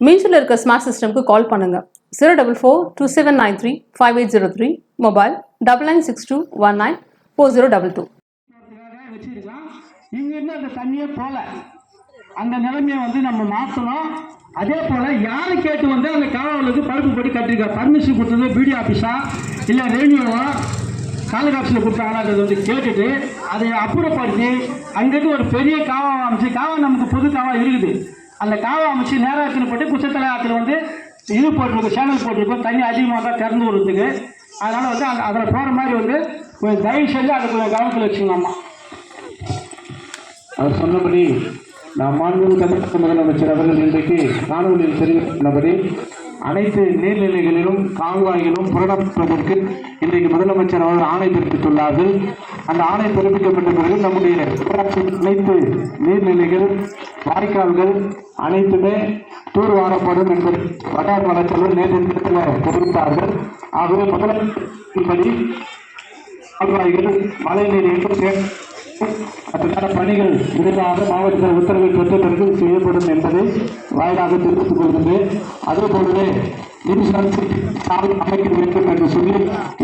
மீன்ஸில் இருக்க ஸ்மார்ட் சிஸ்டம்க்கு கால் பண்ணுங்கள் zero double four two seven nine three five eight zero three mobile double nine six two one nine four zero double two வச்சிருக்கான் இங்கிருந்து அந்த தண்ணியே போல. அந்த நிலைமையை வந்து நம்ம மாற்றணும் அதே போல் யாரை கேட்டு வந்து அந்த காவலுக்கு பருப்பு போட்டு கட்டிருக்க? பர்மிஷன் கொடுத்தது பிடி ஆஃபீஸா இல்லை ரெவன்யூவா தாலுகா ஆஃபீஸில் கொடுத்தாங்களான்றதை வந்து கேட்டுட்டு அதை அப்புறப்படுத்தி அங்கேருந்து ஒரு பெரிய காவா அமைச்சு காவா நமக்கு பொது காவா இருக்குது. அந்த காவை அமைச்சு நேராக போட்டு குச்சத்தலை ஆற்றுல வந்து இது போட்டிருக்கோம் சேனல் போட்டிருக்கோம் தண்ணி அதிகமாக தான் திறந்து விடுறதுக்கு. அதனால் வந்து அந்த அதில் போகிற மாதிரி வந்து கொஞ்சம் தயவு செஞ்சு அதை கொஞ்சம் கவனத்தில் வச்சுக்கலாமா அவர் சொன்னபடி நாம் மாண்புமிகு தமிழக முதலமைச்சர் அவர்கள் இன்றைக்கு காணொலியில் தெரிவித்துள்ளபடி அனைத்து நீர்நிலைகளிலும் கால்வாய்களும் புரணப்படுவதற்கு இன்றைக்கு முதலமைச்சர் அவர்கள் ஆணை பிறப்பித்துள்ளார்கள். அந்த ஆணை பிறப்பிக்கப்பட்ட பிறகு நம்முடைய அனைத்து நீர்நிலைகள் வாய்க்கால்கள் அனைத்துமே தூர் வாரப்படும் என்பதை வட்டார வளர்ச்சலும் நேற்று திட்டத்தில் தெரிவித்தார்கள். ஆகவே முதலமைச்சரின்படி கால்வாய்கள் மழைநீர் என்றும் அதற்கான பணிகள் விரைவாக மாவட்ட உத்தரவை பெற்ற பிறகு செய்யப்படும் என்பதை வாயிலாக தெரிவித்துக் கொள்கின்றேன். அதே போலவே அமைக்க வேண்டும் என்று சொல்லி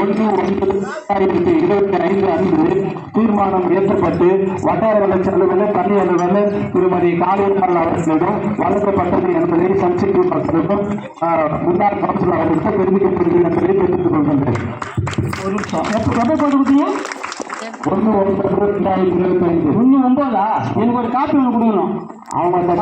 ஒன்று ஒன்பது இரண்டாயிரத்தி இருபத்தி ஐந்து அன்று தீர்மானம் இயற்றப்பட்டு வட்டார வளர்ச்சி அலுவலர் தனி அலுவலர் திருமதி காளியம்மாள் அவர்களிடம் வழங்கப்பட்டது என்பதை சன்சிட்டி மக்களுக்கும் முன்னாள் கவுன்சிலர் அவர்களுக்கும் தெரிவிக்கப்படுகிறது என்பதை தெரிவித்துக் கொள்கின்றேன் ஒன்று ஒன்பது? இரண்டாயிரத்தி இருபத்தி ஐந்து ஒன்று ஒம்போதா எனக்கு ஒரு காப்பி ஒன்று கொடுக்கணும். அவங்க அந்த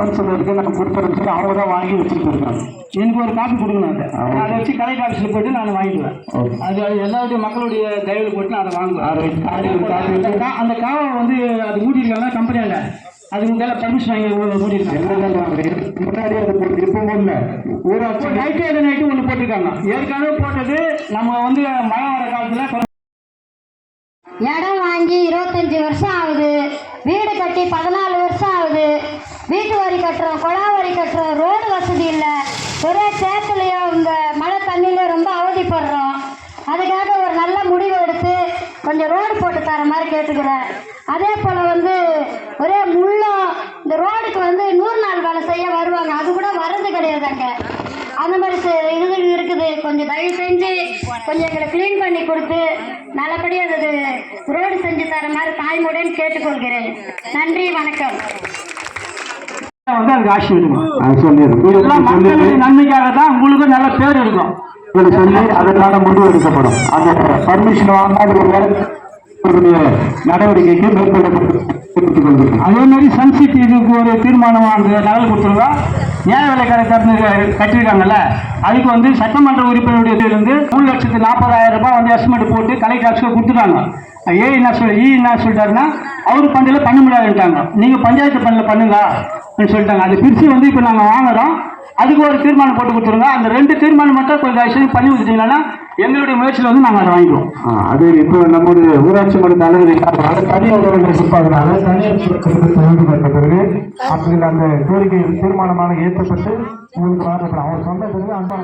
காப்பியை கவுன்சிலருக்கு நம்ம சொல்லி அவங்க தான் வாங்கி வச்சுட்டு இருக்காங்க எனக்கு ஒரு காப்பி கொடுக்கணும் அதை அதை வச்சு கலை ஆஃபீஸில் போயிட்டு நான் வாங்கிக்குவேன் ஓகே. அது அது எல்லாருடைய மக்களுடைய தயவில் போட்டு நான் அதை வாங்குவேன். அதை அந்த காவை வந்து அது மூடிருக்காங்க கம்பெனியால அது உங்களால பர்மிஷன் வாங்கி இதுக்கு முன்னாடி அது போட்டு இப்போ இல்லை ஊராட்சி நைட்டு எது நைட்டு ஒன்று போட்டிருக்காங்க. ஏற்கனவே போட்டது நம்ம வந்து மழை வர காலத்தில் இடம் வாங்கி இருபத்தஞ்சி வருஷம் ஆகுது. வீடு கட்டி பதினாலு வருஷம் ஆகுது. வீட்டு வரி கட்டுறோம் குழா வரி கட்டுறோம் ரோடு வசதி இல்லை. ஒரே சேத்துலையோ இந்த மழை தண்ணியில ரொம்ப அவதிப்படுறோம். அதுக்காக ஒரு நல்ல முடிவு எடுத்து கொஞ்சம் ரோடு போட்டு தர மாதிரி கேட்டுக்கிறேன். அதே போல் வந்து ஒரே முள்ளம் இந்த ரோடுக்கு வந்து நூறு நாள் வேலை செய்ய வருவாங்க. அது கூட வர்றது கிடையாது அங்கே அந்த மாதிரி இது இருக்குது. கொஞ்சம் தயவு செஞ்சு கொஞ்சம் எங்களை க்ளீன் பண்ணி கொடுத்து நல்லபடியாக அது ரோடு செஞ்சு தர மாதிரி தாய்மொழின்னு கேட்டுக்கொள்கிறேன். நன்றி வணக்கம். வந்து அதுக்கு ஆட்சி அது சொல்லிடுறேன் நன்மைக்காக தான் உங்களுக்கு நல்ல பேர் இருக்கும். இதில் சொல்லி அதற்கான முடிவு எடுக்கப்படும். அந்த பர்மிஷன் வாங்காத நடவடிக்கைக்கு மேற்கொள்ளப்பட்டு அதே மாதிரி சன்சிட்டி இதுக்கு ஒரு தீர்மானம் நகல் கொடுத்துருவா நியாய விலைக்கடை திறந்து கட்டியிருக்காங்கல்ல? அதுக்கு வந்து சட்டமன்ற உறுப்பினருடையிலிருந்து மூணு லட்சத்து நாற்பதாயிரம் ரூபாய் வந்து எஸ்டிமேட் போட்டு கலெக்டர் கொடுத்துட்டாங்க. ஏ என்ன சொல்ல ஈ என்ன சொல்லிட்டாருன்னா அவர் பண்டில் பண்ண முடியாதுன்ட்டாங்க. நீங்கள் பஞ்சாயத்து பண்ணில் பண்ணுங்க அப்படின்னு சொல்லிட்டாங்க. அது பிரித்து வந்து இப்போ நாங்கள் வாங்குறோம். அதுக்கு ஒரு தீர்மானம் போட்டு கொடுத்துருங்க. அந்த ரெண்டு தீர்மானம் மட்டும் கொஞ்சம் பண்ணி கொடுத்தீங்கன்னா எங்களுடைய முயற்சியில் வந்து நாங்கள் அதை வாங்கிடுவோம் அது இப்போ நம்முடைய ஊராட்சி மன்ற தலைவர் இருக்காங்க. அது தனியார் இருப்பாங்க தனியார் தொடர்பு பிறகு அப்படி அந்த கோரிக்கை தீர்மானமாக ஏற்றப்பட்டு உங்களுக்கு வழங்கப்படும் அவர் சொன்ன பிறகு அந்த